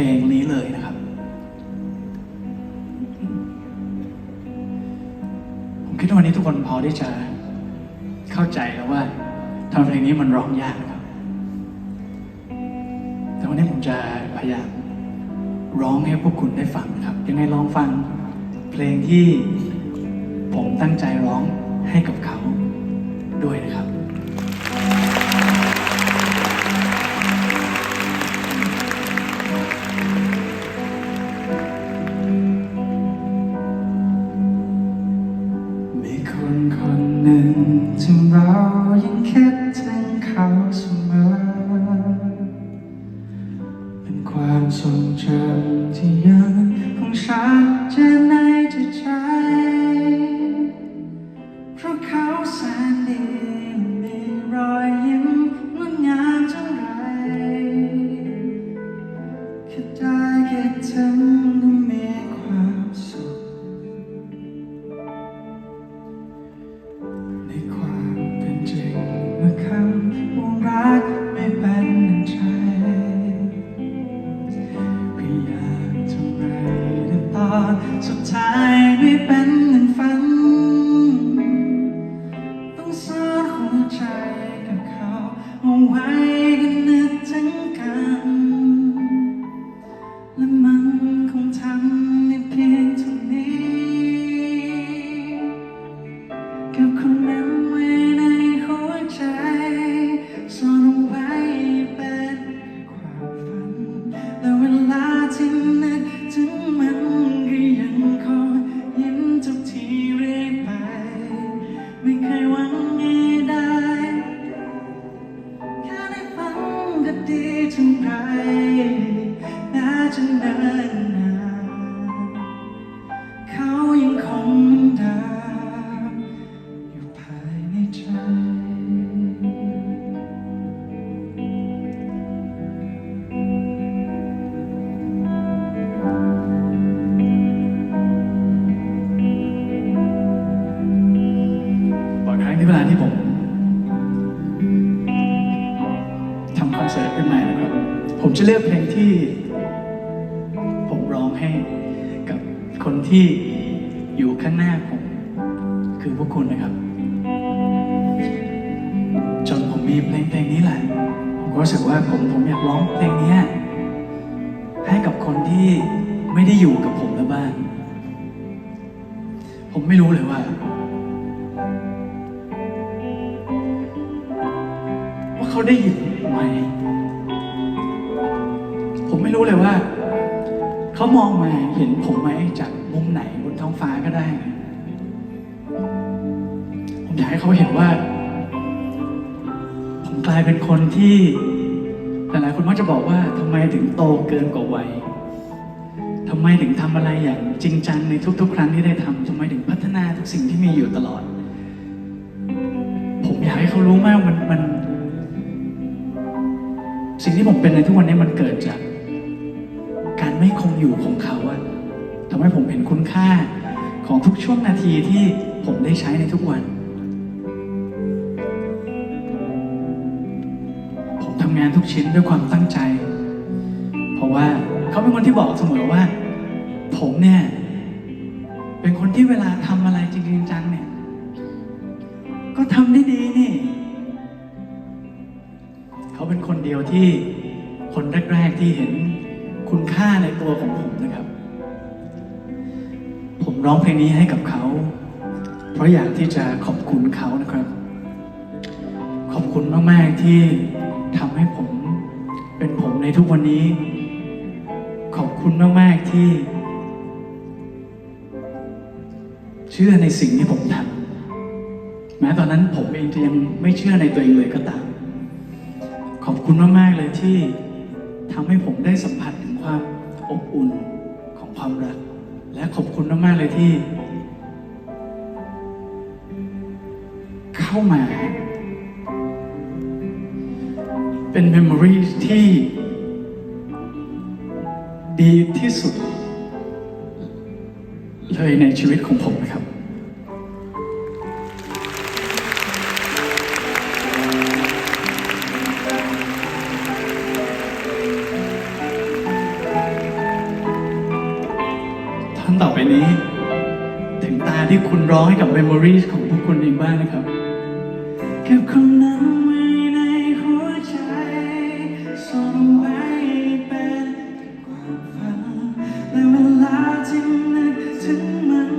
ลงนี้เลยนะครับ ผมคิดว่าวันนี้ทุกคนพอที่จะเข้าใจแล้วว่าทำเพลงนี้มันร้องยากนะครับ แต่วันนี้ผมจะพยายามร้องให้พวกคุณได้ฟังนะครับ ยังไงลองฟังเพลงที่ผมตั้งใจร้องให้กับเขาด้วยนะครับ ทรงจำที่ยังคงชัดเจน ก็ดีถึงไรน่าจะเนิน จะเลือกเพลงที่ผมร้องให้กับคนที่อยู่ข้างหน้าผม คือพวกคุณนะครับ จนผมมีเพลงเพลงนี้แหละ ผมก็รู้สึกว่าผมผมอยากร้องเพลงนี้ให้กับคนที่ไม่ได้อยู่กับผมแล้วบ้าง ผมไม่รู้เลยว่าว่าเขาได้ยินไหม ผมไม่รู้เลยว่า เขามองมาเห็นผมไหมจากมุมไหนบนท้องฟ้าก็ได้ ผมอยากให้เขาเห็นว่า ผมกลายเป็นคนที่หลายๆคนมักจะบอกว่าทำไมถึงโตเกินกว่าวัยทำไมถึงทำอะไรอย่างจริงจังในทุก ๆ ครั้งที่ได้ทำทำไมถึงพัฒนาทุกสิ่งที่มีอยู่ตลอด ผมอยากให้เขารู้มากมันมัน สิ่งที่ผมเป็นในทุกวันนี้มันเกิดจาก อยู่ของเขาอะทำให้ผมเห็นคุณค่าของทุกช่วงนาทีที่ผมได้ใช้ในทุกวัน ผมทำงานทุกชิ้นด้วยความตั้งใจ เพราะว่าเขาเป็นคนที่บอกเสมอว่า ผมเนี่ย เป็นคนที่เวลาทำอะไรจริงจังเนี่ย ก็ทำได้ดีนี่เขาเป็นคนเดียวที่คนแรก ๆ ที่เห็น คุณค่าในตัวของผมนะครับ ผมร้องเพลงนี้ให้กับเขา เพราะอยากที่จะขอบคุณเขานะครับ ขอบคุณมาก ๆ ที่ทำให้ผมเป็นผมในทุกวันนี้ ขอบคุณมาก ๆ ที่ เชื่อในสิ่งที่ผมทำแม้ตอนนั้นผมเองจะยังไม่เชื่อในตัวเองเลยก็ตาม ขอบคุณมาก ๆ เลยที่ำให้ผมได้สัมผัสถึงความอบอุ่นของความรัก และขอบคุณมากๆเลยที่ เข้ามา เป็นเมมโมรีที่ดีที่สุด เลยในชีวิตของผมนะครับ นี้ ถึงตาที่คุณร้องให้กับ Memories ของพวกคุณเองบ้างนะครับเก็บคำนั้นไว้ในหัวใจซ่อไว้เป็นความฝันและเวลาที่นึกถึงมัน